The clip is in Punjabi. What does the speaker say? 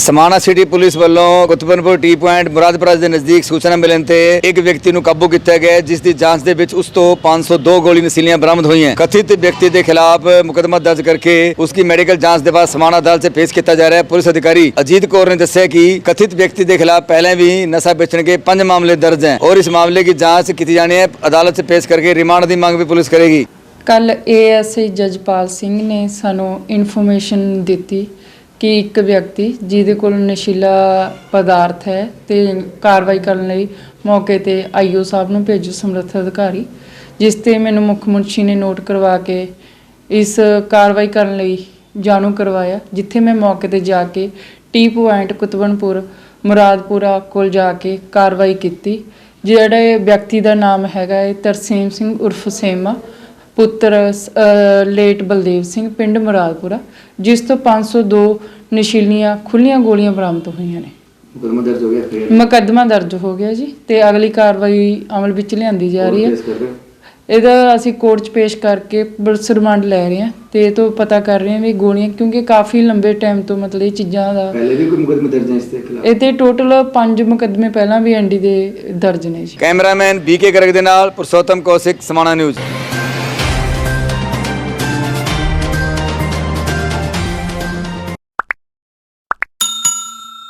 ਸਮਾਣਾ ਸਿਟੀ ਪੁਲਿਸ ਵੱਲੋਂ ਕੁਤਬਨਪੁਰ ਟੀ ਪੁਆਇੰਟ ਮੁਰਾਦਪੁਰਾ ਦੇ ਨਜ਼ਦੀਕ ਸੂਚਨਾ ਮਿਲਣ ਤੇ ਇੱਕ ਵਿਅਕਤੀ ਨੂੰ ਕਾਬੂ ਕੀਤਾ ਗਿਆ ਜਿਸ ਦੀ ਜਾਂਚ ਦੇ ਵਿੱਚ ਉਸ ਤੋਂ 502 ਗੋਲੀ ਨਸੀਲੀਆਂ ਬਰਾਮਦ ਹੋਈਆਂ। ਕਥਿਤ ਵਿਅਕਤੀ ਦੇ ਖਿਲਾਫ ਮੁਕਦਮਾ ਦਰਜ ਕਰਕੇ ਉਸ ਦੀ ਮੈਡੀਕਲ ਜਾਂਚ ਦੇ ਬਾਅਦ ਸਮਾਣਾ ਅਦਾਲਤ 'ਚ ਪੇਸ਼ ਕੀਤਾ ਜਾ ਰਿਹਾ ਪੁਲਿਸ ਅਧਿਕਾਰੀ ਅਜੀਤ ਕੌਰ ਨੇ ਦੱਸਿਆ ਕਿ ਕਥਿਤ ਵਿਅਕਤੀ ਦੇ ਖਿਲਾਫ ਪਹਿਲਾਂ ਵੀ ਨਸ਼ਾ ਵੇਚਣ ਦੇ 5 ਮਾਮਲੇ ਦਰਜ ਹੈ ਔਰ ਇਸ ਮਾਮਲੇ ਦੀ ਜਾਂਚ ਕੀਤੀ ਜਾਣੀ ਹੈ। ਅਦਾਲਤ 'ਚ ਪੇਸ਼ ਕਰਕੇ ਰਿਮਾਂਡ ਦੀ ਮੰਗ ਵੀ ਪੁਲਿਸ ਕਰੇਗੀ। ਕੱਲ ਏਐਸਆਈ ਜਜਪਾਲ ਸਿੰਘ ਨੇ ਸਾਨੂੰ ਇਨਫੋਰਮੇਸ਼ਨ ਦਿੱਤੀ ਕਿ ਇੱਕ ਵਿਅਕਤੀ ਜਿਹਦੇ ਕੋਲ ਨਸ਼ੀਲਾ ਪਦਾਰਥ ਹੈ ਤੇ ਕਾਰਵਾਈ ਕਰਨ ਲਈ ਮੌਕੇ ਤੇ ਆਈਓ ਸਾਹਿਬ ਨੂੰ ਭੇਜੋ ਸਮਰੱਥ ਅਧਿਕਾਰੀ, ਜਿਸ ਤੇ ਮੈਨੂੰ ਮੁੱਖ ਮੁਨਸ਼ੀ ਨੇ ਨੋਟ ਕਰਵਾ ਕੇ ਇਸ ਕਾਰਵਾਈ ਕਰਨ ਲਈ ਜਾਣੂ ਕਰਵਾਇਆ, ਜਿੱਥੇ ਮੈਂ ਮੌਕੇ ਤੇ ਜਾ ਕੇ ਟੀ ਪੁਆਇੰਟ ਕੁਤਬਨਪੁਰ, ਮੁਰਾਦਪੁਰਾ ਕੋਲ ਜਾ ਕੇ ਕਾਰਵਾਈ ਕੀਤੀ। ਜਿਹੜੇ ਵਿਅਕਤੀ ਦਾ ਨਾਮ ਹੈਗਾ ਹੈ ਤਰਸੀਮ ਸਿੰਘ ਉਰਫ ਸੇਮਾ ਪੁੱਤਰ ਲੇਟ ਬਲਦੇਵ ਸਿੰਘ ਪਿੰਡ ਮਰਾਦਪੁਰਾ ਜਿਸ ਤੋਂ 502 ਨਸ਼ੀਲੀਆਂ ਖੁੱਲੀਆਂ ਗੋਲੀਆਂ ਬਰਾਮਦ ਹੋਈਆਂ ਨੇ। ਮੁਕਦਮਾ ਦਰਜ ਹੋ ਗਿਆ ਜੀ ਤੇ ਅਗਲੀ ਕਾਰਵਾਈ ਅਮਲ ਵਿੱਚ ਲਿਆਂਦੀ ਜਾ ਰਹੀ ਹੈ। ਇਹਦਾ ਅਸੀਂ ਕੋਰਟ 'ਚ ਪੇਸ਼ ਕਰਕੇ ਪੁਲਿਸ ਲੈ ਰਹੇ ਹਾਂ ਤੇ ਇਹ ਤੋਂ ਪਤਾ ਕਰ ਰਹੇ ਹਾਂ ਵੀ ਗੋਲੀਆਂ ਕਿਉਂਕਿ ਕਾਫੀ ਲੰਬੇ ਟਾਈਮ ਤੋਂ ਮਤਲਬ ਇਹ ਚੀਜ਼ਾਂ ਦਾ ਪਹਿਲੇ ਵੀ ਕੋਈ ਮੁਕਦਮੇ ਦਰਜ ਹੈ ਇਸ ਦੇ ਖਿਲਾਫ? ਇਹਦੇ ਟੋਟਲ 5 ਮੁਕਦਮੇ ਪਹਿਲਾਂ ਵੀ ਐਨਡੀ ਦੇ ਦਰਜ ਨੇ ਜੀ। ਕੈਮਰਾਮੈਨ ਬੀਕੇ ਗਰਗ ਦੇ ਨਾਲ ਪੁਰਸ਼ੋਤਮ ਕੌਸ਼ਿਕ ਸਮਾਣਾ ਨਿਊਜ਼।